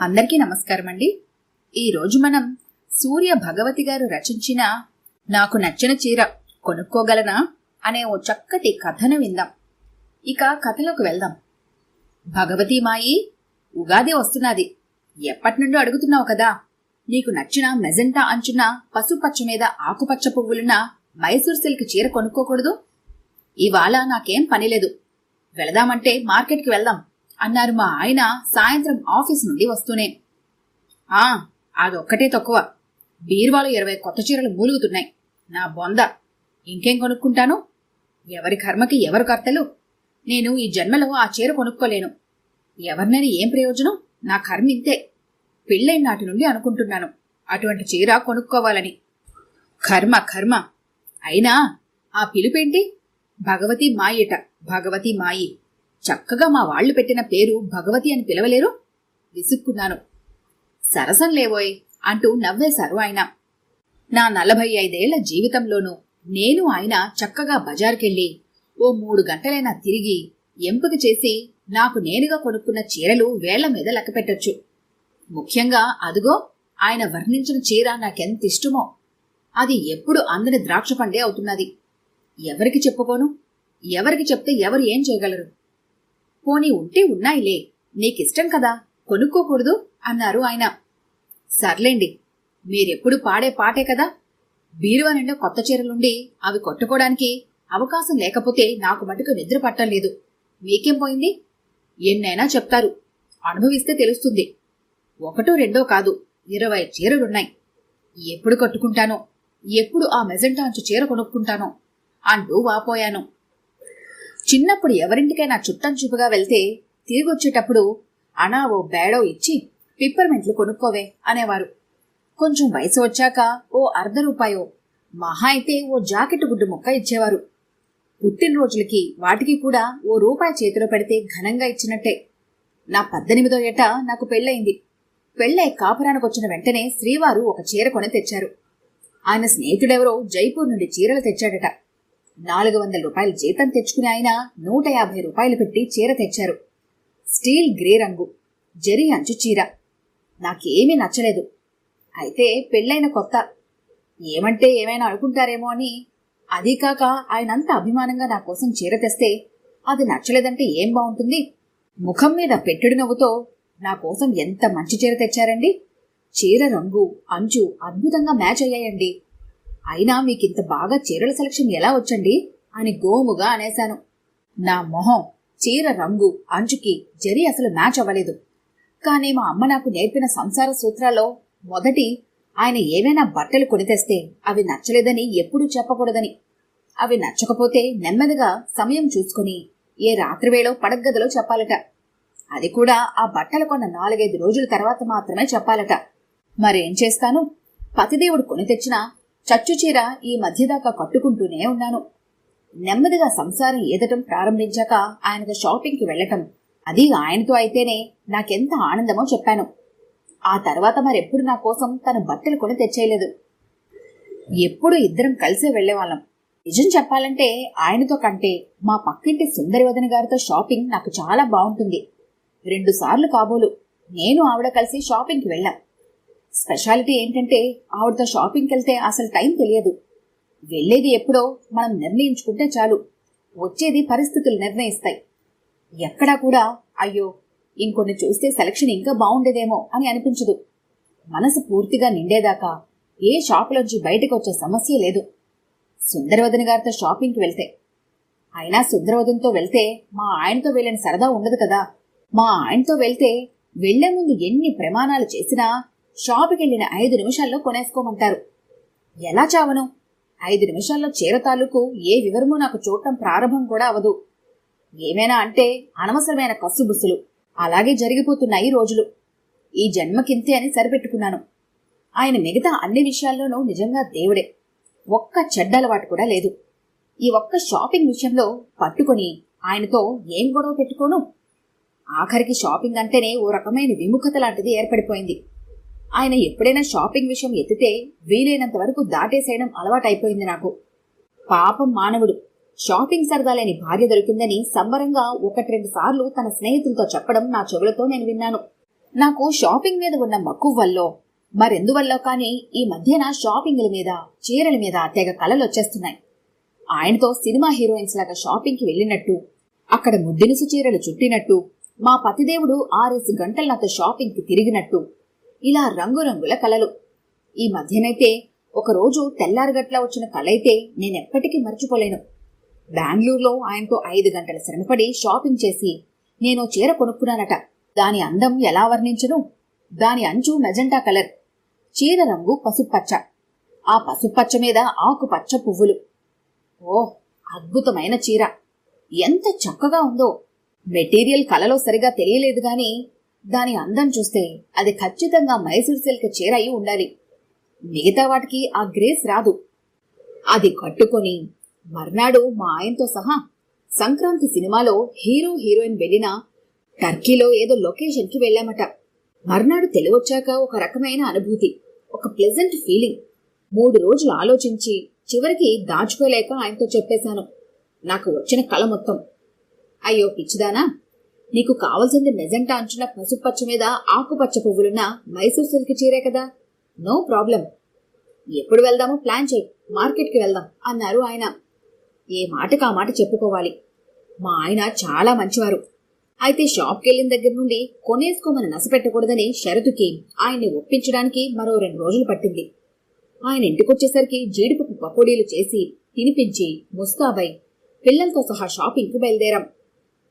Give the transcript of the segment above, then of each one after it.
అందరికీ నమస్కారం అండి ఈరోజు మనం సూర్య భగవతి గారు రచించిన నాకు నచ్చిన చీర కొనుక్కోగలనా అనే ఓ చక్కటి కథను విందాం. ఇక కథలోకి వెళ్దాం. భగవతి మాయి ఉగాది వస్తున్నది. ఎప్పటి నుండో అడుగుతున్నావు కదా నీకు నచ్చిన మెజెంటా అంచున పసుపచ్చ మీద ఆకుపచ్చ పువ్వులున్న మైసూర్ సిల్క్ చీర కొనుక్కోకూడదు? ఇవాళ నాకేం పనిలేదు వెళదామంటే మార్కెట్కి వెళ్దాం. అన్నారు మా ఆయన సాయంత్రం ఆఫీస్ నుండి వస్తూనే. ఆ అదొక్కటే తక్కువ. బీరువాలో ఇరవై కొత్త చీరలు మూలుగుతున్నాయి. నా బొంద. ఇంకేం కొనుక్కుంటాను? ఎవరి కర్మకి ఎవరు కర్తలు? నేను ఈ జన్మలో ఆ చీర కొనుక్కోలేను. ఎవరినైనా ఏం ప్రయోజనం? నా కర్మ ఇంతే. పెళ్ళైన నాటి నుండి అనుకుంటున్నాను. అటువంటి చీర కొనుక్కోవాలని. కర్మ కర్మ. అయినా ఆ పిలుపేంటి భగవతి మాయట. భగవతి మాయి. చక్కగా మా వాళ్ళు పెట్టిన పేరు భగవతి అని పిలవలేరు? విసుక్కున్నాను. సరసం లేవోయ్ అంటూ నవ్వేశారు ఆయన. నా నలభై ఐదేళ్ళ జీవితంలోనూ నేను ఆయన చక్కగా బజార్కెళ్ళి ఓ మూడు గంటలైనా తిరిగి ఎంపిక చేసి నాకు నేనుగా కొనుక్కున్న చీరలు వేళ్ళ మీద లెక్కపెట్టొచ్చు ముఖ్యంగా అదుగో ఆయన వర్ణించిన చీర నాకెంత ఇష్టమో. అది ఎప్పుడు అందని ద్రాక్ష పండే అవుతున్నది. ఎవరికి చెప్పుకోను? ఎవరికి చెప్తే ఎవరు ఏం చేయగలరు? పోనీ ఉంటే ఉన్నాయిలే. నీకిష్టం కదా. కొనుక్కోకూడదు అన్నారు ఆయన. సర్లేండి మీరెప్పుడు పాడే పాటే కదా. బీరువా నిండా కొత్త చీరలుండి అవి కొట్టుకోవడానికి అవకాశం లేకపోతే నాకు మటుకు నిద్ర పట్టలేదు మీకేం పోయింది? ఎన్నైనా చెప్తారు. అనుభవిస్తే తెలుస్తుంది. ఒకటో రెండో కాదు ఇరవై చీరలున్నాయి. ఎప్పుడు కట్టుకుంటానో ఎప్పుడు ఆ మెజెంటా అంచు చీర కొనుక్కుంటానో అంటూ వాపోయాను. చిన్నప్పుడు ఎవరింటికైనా చుట్టం చూపుగా వెళ్తే తిరిగి వచ్చేటప్పుడు అనా ఓ బేడో ఇచ్చి పిప్పర్మెంట్లు కొనుక్కోవే అనేవారు. కొంచెం వయసు వచ్చాక ఓ అర్ధ రూపాయో మహా అయితే ఓ జాకెట్ గుడ్డు ముక్క ఇచ్చేవారు. పుట్టినరోజులకి వాటికి కూడా ఓ రూపాయి చేతిలో పెడితే ఘనంగా ఇచ్చినట్టే. నా పద్దెనిమిదో ఏట నాకు పెళ్ళయింది. పెళ్ళై కాపురానికి వచ్చిన వెంటనే శ్రీవారు ఒక చీర కొని తెచ్చారు. ఆయన స్నేహితుడెవరో జైపూర్ నుండి చీరలు తెచ్చాడట. నాలుగు వందల రూపాయల జీతం తెచ్చుకుని ఆయన నూట యాభై రూపాయలు పెట్టి చీర తెచ్చారు. స్టీల్ గ్రే రంగు జరి అంచు చీర. నాకేమీ నచ్చలేదు. అయితే పెళ్ళైన కొత్త. ఏమంటే ఏమైనా అనుకుంటారేమో అని అదీ కాక ఆయనంత అభిమానంగా నా కోసం చీర తెస్తే అది నచ్చలేదంటే ఏం బాగుంటుంది? ముఖం మీద పెట్టుడు నవ్వుతో నా కోసం ఎంత మంచి చీర తెచ్చారండి? చీర రంగు అంచు అద్భుతంగా మ్యాచ్ అయ్యాయండి. అయినా మీకింత బాగా చీరల సెలక్షన్ ఎలా వచ్చండి? అని గోముగా అనేశాను. నా మొహం చీర రంగు అంచుకి జరి అసలు మ్యాచ్ అవ్వలేదు. కానీ మా అమ్మ నాకు నేర్పిన సంసార సూత్రాల్లో మొదటి ఆయన ఏవైనా బట్టలు కొని తెస్తే అవి నచ్చలేదని ఎప్పుడూ చెప్పకూడదని. అవి నచ్చకపోతే నెమ్మదిగా సమయం చూసుకుని ఏ రాత్రివేళో పడగ్గదిలో చెప్పాలట. అది కూడా ఆ బట్టలు కొన్న నాలుగైదు రోజుల తర్వాత మాత్రమే చెప్పాలట. మరేం చేస్తాను? పతిదేవుడు కొని తెచ్చిన చచ్చు చీర ఈ మధ్యదాకా కట్టుకుంటూనే ఉన్నాను. నెమ్మదిగా సంసారం ఏదటం ప్రారంభించాక ఆయనతో షాపింగ్కి వెళ్ళటం అది ఆయనతో అయితేనే నాకెంత ఆనందమో చెప్పాను. ఆ తర్వాత మరెప్పుడు నా కోసం తన బట్టలు కొని తెచ్చేయలేదు. ఎప్పుడు ఇద్దరం కలిసే వెళ్ళేవాళ్ళం నిజం చెప్పాలంటే ఆయనతో కంటే మా పక్కింటి సుందరి వదన గారితో షాపింగ్ నాకు చాలా బాగుంటుంది రెండు సార్లు కాబోలు నేను ఆవిడ కలిసి షాపింగ్కి వెళ్ళాం. స్పెషాలిటీ ఏంటంటే ఆవిడతో షాపింగ్కి వెళ్తే అసలు టైం తెలియదు. వెళ్ళేది ఎప్పుడో మనం నిర్ణయించుకుంటే చాలు. వచ్చేది పరిస్థితులు నిర్ణయిస్తాయి. ఎక్కడా కూడా అయ్యో ఇంకొన్ని చూస్తే సెలక్షన్ ఇంకా బాగుండేదేమో అని అనిపించదు. మనసు పూర్తిగా నిండేదాకా ఏ షాపులోంచి బయటకు వచ్చే సమస్య లేదు. సుందరవదన గారితో షాపింగ్కి వెళ్తే. అయినా సుందరవదనతో వెళ్తే మా ఆయనతో వెళ్ళిన సరదా ఉండదు కదా. మా ఆయనతో వెళ్తే వెళ్ళే ముందు ఎన్ని ప్రమాణాలు చేసినా షాపుకి వెళ్ళిన ఐదు నిమిషాల్లో కొనేసుకోమంటారు. ఎలా చావను? ఐదు నిమిషాల్లో చీర తాలూకు ఏ వివరమూ నాకు చూడటం ప్రారంభం కూడా అవదు ఏమైనా అంటే అనవసరమైన కస్సుబుస్సులు అలాగే జరిగిపోతున్నాయి రోజులు. ఈ జన్మకింతే అని సరిపెట్టుకున్నాను. ఆయన మిగతా అన్ని విషయాల్లోనూ నిజంగా దేవుడే. ఒక్క చెడ్డ అలవాటు కూడా లేదు. ఈ ఒక్క షాపింగ్ విషయంలో పట్టుకొని ఆయనతో ఏం గొడవ పెట్టుకోను? ఆఖరికి షాపింగ్ అంటేనే ఓ రకమైన విముఖత లాంటిది ఏర్పడిపోయింది. ఆయన ఎప్పుడైనా షాపింగ్ విషయం ఎత్తితే వీలైనంత వరకు దాటేసేయడం అలవాటైపోయింది నాకు. పాపం మానవుడు. షాపింగ్ సరదా లేని భార్య దొరికిందని సంబరంగా ఒకటి రెండు సార్లు తన స్నేహితులతో చెప్పడం నా చెవులతో నేను విన్నాను. నాకు షాపింగ్ మీద ఉన్న మక్కువ వల్లో మరెందువల్లో కానీ ఈ మధ్యన షాపింగ్ల మీద చీరల మీద తెగ కలలు వచ్చేస్తున్నాయి ఆయనతో సినిమా హీరోయిన్స్ లాగా షాపింగ్కి వెళ్ళినట్టు అక్కడ ముద్దినుసు చీరలు చుట్టినట్టు మా పతిదేవుడు ఆరేసి గంటలు నాతో షాపింగ్కి తిరిగినట్టు ఇలా రంగురంగుల కలలు. ఈ మధ్యనైతే ఒకరోజు తెల్లారగట్ల వచ్చిన కలైతే నేనెప్పటికీ మర్చిపోలేను. బెంగళూరులో ఆయనతో ఐదు గంటల శ్రమపడి షాపింగ్ చేసి నేను చీర కొనుక్కున్నానట. దాని అందం ఎలా వర్ణించను? దాని అంచు మెజెంటా కలర్. చీర రంగు పసుపచ్చ. ఆ పసుపచ్చ మీద ఆకుపచ్చ పువ్వులు. ఓ అద్భుతమైన చీర. ఎంత చక్కగా ఉందో. మెటీరియల్ కలలో సరిగా తెలియలేదు గాని దాని అందం చూస్తే అది ఖచ్చితంగా మైసూర్ సిల్క్ చీర అయి ఉండాలి. మిగతా వాటికి ఆ గ్రేస్ రాదు. అది కట్టుకొని మర్నాడు మా ఆయనతో సహా సంక్రాంతి సినిమాలో హీరో హీరోయిన్ వెళ్ళిన టర్కీలో ఏదో లొకేషన్కి వెళ్ళామట. మర్నాడు తెలివొచ్చాక ఒక రకమైన అనుభూతి ఒక ప్లెజెంట్ ఫీలింగ్. మూడు రోజులు ఆలోచించి చివరికి దాచుకోలేక ఆయనతో చెప్పేశాను నాకు వచ్చిన కళ మొత్తం. అయ్యో పిచ్చిదానా! నీకు కావలసింది మెజంటా అంచున పసుపచ్చ మీద ఆకుపచ్చ పువ్వులున్న మైసూర్ సిల్క్ చీరే కదా? No problem. ఎప్పుడు వెళ్దామో ప్లాన్ చేయి. మార్కెట్కి వెళ్దాం అన్నారు ఆయన. ఏ మాటకు ఆ మాట చెప్పుకోవాలి. మా ఆయన చాలా మంచివారు. అయితే షాప్కి వెళ్ళిన దగ్గర నుండి కొనేసుకోమని నసపెట్టకూడదని షరతుకి ఆయన్ని ఒప్పించడానికి మరో రెండు రోజులు పట్టింది. ఆయన ఇంటికొచ్చేసరికి జీడిపప్పు పకోడీలు చేసి తినిపించి ముస్తాబై పిల్లలతో సహా షాపింగ్కి బయలుదేరాం.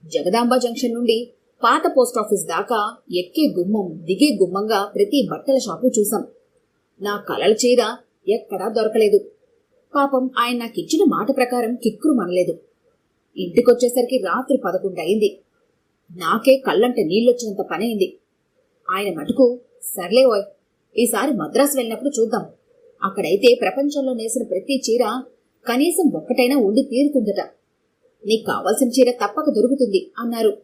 జగదాంబ జంక్షన్ నుండి పాత పోస్ట్ ఆఫీస్ దాకా ఎక్కే గుమ్మం దిగే గుమ్మంగా ప్రతి బట్టల షాపు చూసాం నా కలల చీర ఎక్కడా దొరకలేదు. పాపం ఆయన నాకిచ్చిన మాట ప్రకారం కిక్కురు మనలేదు. ఇంటికొచ్చేసరికి రాత్రి పదకొండు అయింది. నాకే కళ్ళంట నీళ్ళొచ్చినంత పనైంది ఆయన మటుకు సర్లే ఓయ్ ఈసారి మద్రాసు వెళ్ళినప్పుడు చూద్దాం. అక్కడైతే ప్రపంచంలో నేసిన ప్రతి చీర కనీసం ఒక్కటైనా ఉండి తీరుతుందట. నీకు కావాల్సిన చీర తప్పక దొరుకుతుంది అన్నారు.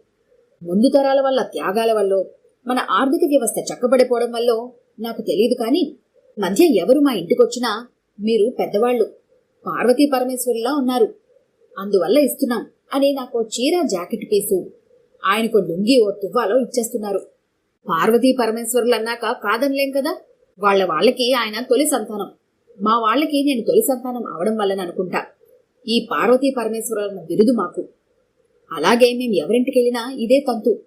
ముందు తరాల వల్ల త్యాగాల వల్ల మన ఆర్థిక వ్యవస్థ చక్కబడిపోవడం వల్ల నాకు తెలియదు కానీ మధ్య ఎవరు మా ఇంటికొచ్చినా మీరు పెద్దవాళ్ళు పార్వతీ పరమేశ్వరులా ఉన్నారు. అందువల్ల ఇస్తున్నాం అని నాకు చీర జాకెట్ పీసు ఆయనకు లుంగి ఓ తువ్వాలో ఇచ్చేస్తున్నారు. పార్వతీ పరమేశ్వరులు అన్నాక కాదనలేం కదా? వాళ్ళ వాళ్ళకి ఆయన తొలి సంతానం. మా వాళ్ళకి నేను తొలి సంతానం అవడం వల్లననుకుంటా. ఈ పార్వతీ పరమేశ్వరులన్న బిరుదు మాకు. అలాగే మేము ఎవరింటికెళ్ళినా ఇదే తంతు.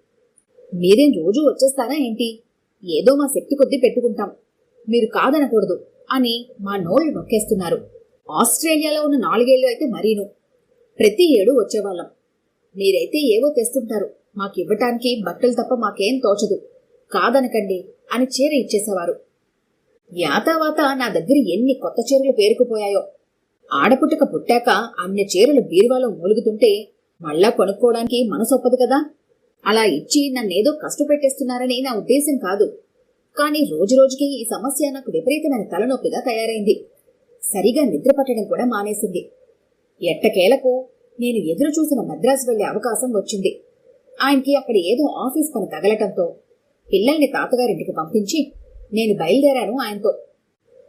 మీరేం రోజూ వచ్చేస్తారా ఏంటి? ఏదో మా శక్తి కొద్దీ పెట్టుకుంటాం. మీరు కాదనకూడదు అని మా నోళ్ళు నొక్కేస్తున్నారు. ఆస్ట్రేలియాలో ఉన్న నాలుగేళ్ళు అయితే మరీను. ప్రతి ఏడు వచ్చేవాళ్ళం. మీరైతే ఏవో తెస్తుంటారు. మాకివ్వటానికి బట్టలు తప్ప మాకేం తోచదు. కాదనకండి అని చీర ఇచ్చేసేవారు. యాతావాత నా దగ్గర ఎన్ని కొత్త చీరలు పేరుకుపోయాయో. ఆడపుట్టక పుట్టాక అన్ని చీరలు బీరువాలో మూలుగుతుంటే మళ్ళా కొనుక్కోవడానికి మనసొప్పదు కదా. అలా ఇచ్చి నన్నేదో కష్టపెట్టేస్తున్నారని నా ఉద్దేశం కాదు. కానీ రోజురోజుకి ఈ సమస్య నాకు విపరీతమైన తలనొప్పిగా తయారైంది. సరిగా నిద్ర పట్టడం కూడా మానేసింది. ఎట్టకేలకు నేను ఎదురు చూసిన మద్రాసు వెళ్ళే అవకాశం వచ్చింది. ఆయనకి అక్కడ ఏదో ఆఫీస్ పని తగలటంతో పిల్లల్ని తాతగారింటికి పంపించి నేను బయలుదేరాను ఆయనతో.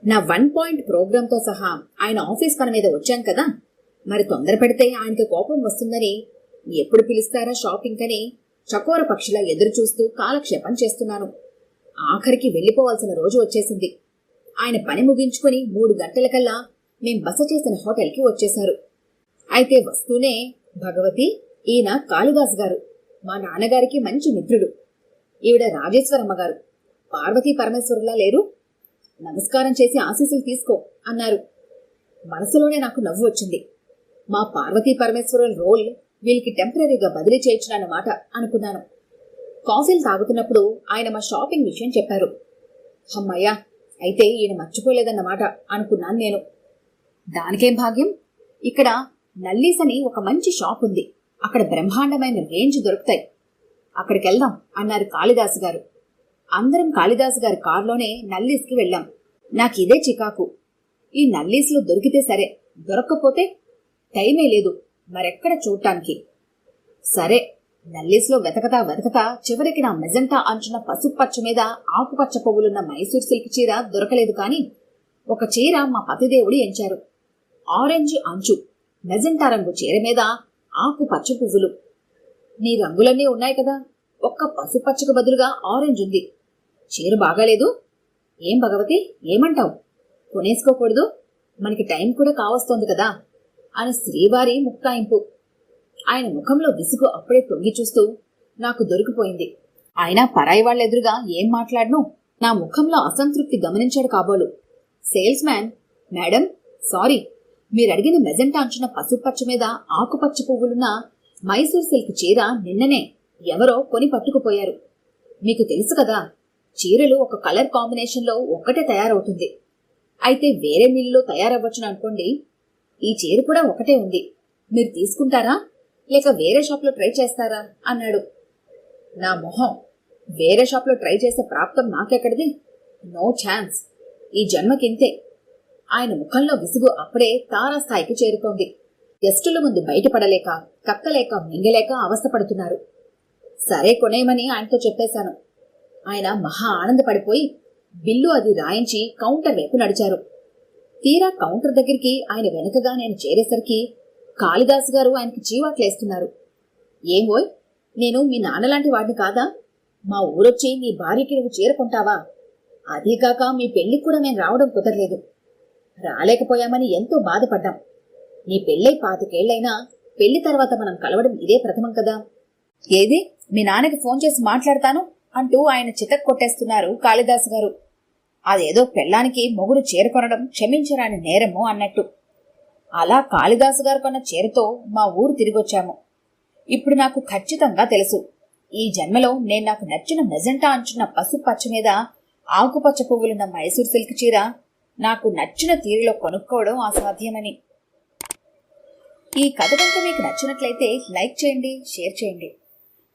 నా వన్ పాయింట్ ప్రోగ్రాంతో సహా ఆయన ఆఫీస్ పని మీద వచ్చాం కదా. మరి తొందర పెడితే ఆయనకి కోపం వస్తుందని ఎప్పుడు పిలుస్తారా షాపింగ్ అని చకోర పక్షిలా ఎదురు చూస్తూ కాలక్షేపం చేస్తున్నాను. ఆఖరికి వెళ్ళిపోవాల్సిన రోజు వచ్చేసింది. ఆయన పని ముగించుకుని మూడు గంటలకల్లా మేం బస చేసిన హోటల్కి వచ్చేశారు. అయితే వస్తూనే భగవతి ఈయన కాళిదాస్ గారు మా నాన్నగారికి మంచి మిత్రుడు ఈవిడ రాజేశ్వరమ్మ గారు. పార్వతీ పరమేశ్వరులా లేరు నమస్కారం చేసి ఆశీస్సులు తీసుకో అన్నారు. మనసులోనే నాకు నవ్వు వచ్చింది. మా పార్వతీ పరమేశ్వరుల రోల్ వీళ్ళకి టెంపరీగా బదిలీ చేయొచ్చునన్నమాట అనుకున్నాను. కాఫీలు తాగుతున్నప్పుడు ఆయన మా షాపింగ్ విషయం చెప్పారు. అమ్మయ్యా అయితే ఈయన మర్చిపోలేదన్నమాట అనుకున్నాను నేను. దానికేం భాగ్యం? ఇక్కడ నల్లీస్ అని ఒక మంచి షాప్ ఉంది. అక్కడ బ్రహ్మాండమైన రేంజ్ దొరుకుతాయి. అక్కడికి వెళ్దాం అన్నారు కాళిదాసు గారు. అందరం కాళిదాసు గారి కారులోనే నల్లీస్కి వెళ్ళాం. నాకు ఇదే చికాకు. ఈ నల్లీస్లో దొరికితే సరే దొరక్కపోతే టైమే లేదు మరెక్కడ చూడటానికి సరే నల్లీస్లో వెతకతా వెతకతా చివరికి నా మెజంటా అంచున పసుపచ్చ మీద ఆకుపచ్చ పువ్వులున్న మైసూర్ సిల్క్ చీర దొరకలేదు కానీ ఒక చీర మా పతిదేవుడు ఎంచారు. ఆరెంజ్ అంచు మెజంటా రంగు చీర మీద ఆకుపచ్చ పువ్వులు. నీ రంగులన్నీ ఉన్నాయి కదా ఒక్క పసుపచ్చకు బదులుగా ఆరెంజ్ ఉంది. చీర బాగాలేదు. ఏం భగవతి? ఏమంటావు? కొనేసుకోకూడదు. మనకి టైం కూడా కావస్తోంది కదా అని శ్రీవారి ముక్తాయింపు ఆయన ముఖంలో విసుగు అప్పుడే తొంగి చూస్తూ నాకు దొరికిపోయింది. అయినా పరాయి వాళ్ళ ఎదురుగా ఏం మాట్లాడను? నా ముఖంలో అసంతృప్తి గమనించాడు కాబోలు. Salesman madam sorry. మీరడిగిన మెజెంటా అంచున పసుపచ్చ మీద ఆకుపచ్చ పువ్వులున్న మైసూర్ సిల్క్ చీర నిన్ననే ఎవరో కొని పట్టుకుపోయారు. మీకు తెలుసు కదా చీరలు ఒక కలర్ కాంబినేషన్లో ఒక్కటే తయారవుతుంది. అయితే వేరే మిల్లులో తయారవ్వచ్చును అనుకోండి ఈ చీర కూడా ఒకటే ఉంది. మీరు తీసుకుంటారా? లేక వేరే షాప్లో ట్రై చేస్తారా? అన్నాడు. నా మొహం వేరే షాప్లో ట్రై చేసే ప్రాప్తం నాకెక్కడిది? No chance. ఈ జన్మకింతే. ఆయన ముఖంలో విసుగు అప్పుడే తారాస్థాయికి చేరుతోంది. గెస్టుల ముందు బయటపడలేక కక్కలేక మింగలేక అవస్థపడుతున్నారు. సరే కొనేయమని ఆయనతో చెప్పేశాను. ఆయన మహా ఆనందపడిపోయి బిల్లు అది రాయించి కౌంటర్ వైపు నడిచారు. తీరా కౌంటర్ దగ్గరికి ఆయన వెనకగా నేను చేరేసరికి కాళిదాసు గారు ఆయనకి జీవాట్లేస్తున్నారు. ఏమోయ్ నేను మీ నాన్నలాంటి వాడిని కాదా? మా ఊరొచ్చి నీ భార్యకి నువ్వు చేరుకుంటావా? అదీకాక మీ పెళ్ళికి కూడా నేను రావడం కుదరలేదు. రాలేకపోయామని ఎంతో బాధపడ్డాం. నీ పెళ్ళై పాతికేళ్ళైనా పెళ్ళి తర్వాత మనం కలవడం ఇదే ప్రథమం కదా. ఏది? మీ నాన్నకి ఫోన్ చేసి మాట్లాడతాను? అంటూ ఆయన చితక్ కొట్టేస్తున్నారు కాళిదాస్ గారు. అదేదో పెళ్ళానికి మొగుడు చేరుకొనడం క్షమించరాని నేరము అన్నట్టు. అలా కాళిదాసు గారు కొన్న చీరతో మా ఊరు తిరిగొచ్చాము. ఇప్పుడు నాకు ఖచ్చితంగా తెలుసు. ఈ జన్మలో నేను నాకు నచ్చిన మెజంటా అంచున్న పసుపచ్చ మీద ఆకుపచ్చ పువ్వులున్న మైసూర్ సిల్క్ చీర నాకు నచ్చిన తీరులో కొనుక్కోవడం అసాధ్యమని. ఈ కథ కనుక మీకు నచ్చినట్లయితే లైక్ చేయండి షేర్ చేయండి.